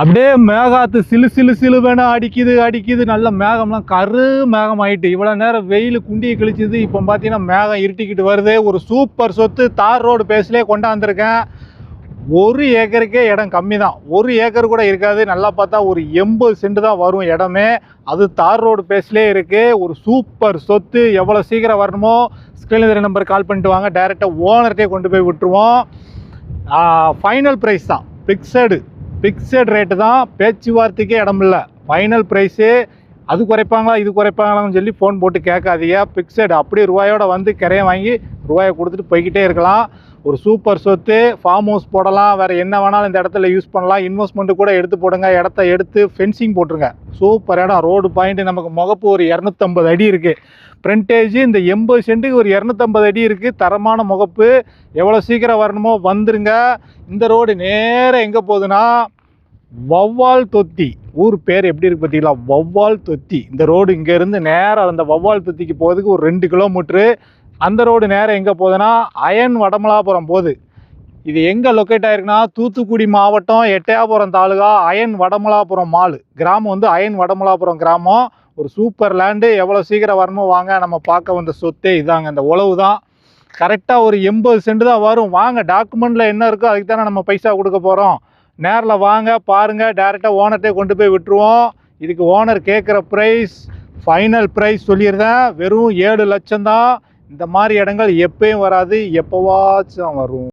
அப்படியே மேகாத்து சிலு சிலு சிலுவேன அடிக்குது அடிக்குது. நல்ல மேகம்லாம் கரு மேகம் ஆகிட்டு இவ்வளோ நேரம் வெயில் குண்டியை கிழிச்சிது. இப்போ பார்த்தீங்கன்னா மேகம் இருட்டிக்கிட்டு வருது. ஒரு சூப்பர் சொத்து தார் ரோடு பேஸ்லேயே கொண்டாந்துருக்கேன். ஒரு ஏக்கருக்கே இடம் கம்மி தான் ஒரு ஏக்கர் கூட இருக்காது. நல்லா பார்த்தா ஒரு எண்பது சென்ட் தான் வரும் இடமே. அது தார் ரோடு பேஸ்லேயே இருக்குது ஒரு சூப்பர் சொத்து. எவ்வளோ சீக்கிரம் வரணுமோ ஸ்க்ரீனில் நம்பர் கால் பண்ணிட்டு வாங்க. டேரெக்டாக ஓனர்கிட்டே கொண்டு போய் விட்டுருவோம். ஃபைனல் ப்ரைஸ் தான். ஃபிக்ஸடு ஃபிக்ஸட் ரேட்டு தான் பேச்சுவார்த்தைக்கே இடமில்லை. ஃபைனல் ப்ரைஸு அது குறைப்பாங்களா இது குறைப்பாங்களான்னு சொல்லி ஃபோன் போட்டு கேட்காதீங்க. ஃபிக்ஸட் அப்படியே ரூபாயோட வந்து கிரையை வாங்கி ரூபாயை கொடுத்துட்டு போய்கிட்டே இருக்கலாம். ஒரு சூப்பர் சொத்து ஃபார்ம் ஹவுஸ் போடலாம். வேறு என்ன வேணாலும் இந்த இடத்துல யூஸ் பண்ணலாம். இன்வெஸ்ட்மெண்ட்டு கூட எடுத்து போடுங்க. இடத்த எடுத்து ஃபென்சிங் போட்டுருங்க. சூப்பர் இடம். ரோடு பாயிண்ட் நமக்கு முகப்பு ஒரு இரநூத்தம்பது அடி இருக்குது ஃப்ரண்டேஜ் இந்த எண்பது சென்ட்டுக்கு ஒரு இரநூத்தம்பது அடி இருக்குது தரமான முகப்பு. எவ்வளோ சீக்கிரம் வரணுமோ வந்துருங்க. இந்த ரோடு நேராக எங்கே போகுதுன்னா வவ்வால் தொத்தி. ஊர் பேர் எப்படி இருக்கு பார்த்தீங்களா? வவ்வால் தொத்தி. இந்த ரோடு இங்கேருந்து நேராக அந்த வவ்வால் தொத்திக்கு போகிறதுக்கு ஒரு ரெண்டு கிலோமீட்ரு அந்த ரோடு நேரம் எங்கே போகுதுன்னா அயன் வடமலாபுரம் போகுது. இது எங்கே லொக்கேட் ஆயிருக்குன்னா தூத்துக்குடி மாவட்டம் எட்டயாபுரம் தாலுகா அயன் வடமலாபுரம் மாலு கிராமம் வந்து அயன் வடமலாபுரம் கிராமம். ஒரு சூப்பர் லேண்டு எவ்வளோ சீக்கிரம் வரணும் வாங்க நம்ம பார்க்க வந்த சொத்தே இதாங்க. இந்த உழவு தான். கரெக்டாக ஒரு எண்பது சென்ட் தான் வரும். வாங்க டாக்குமெண்ட்டில் என்ன இருக்கோ அதுக்கு தானே நம்ம பைசா கொடுக்க போகிறோம் நேரில் வாங்க பாருங்கள் டேரெக்டாக ஓனர்கிட்டே கொண்டு போய் விட்டுருவோம். இதுக்கு ஓனர் கேட்குற ப்ரைஸ் ஃபைனல் ப்ரைஸ் சொல்லியிருந்தேன். வெறும் ஏழு லட்சம் தான். இந்த மாதிரி இடங்கள் எப்பயும் வராது எப்போவாச்சும் வரும்.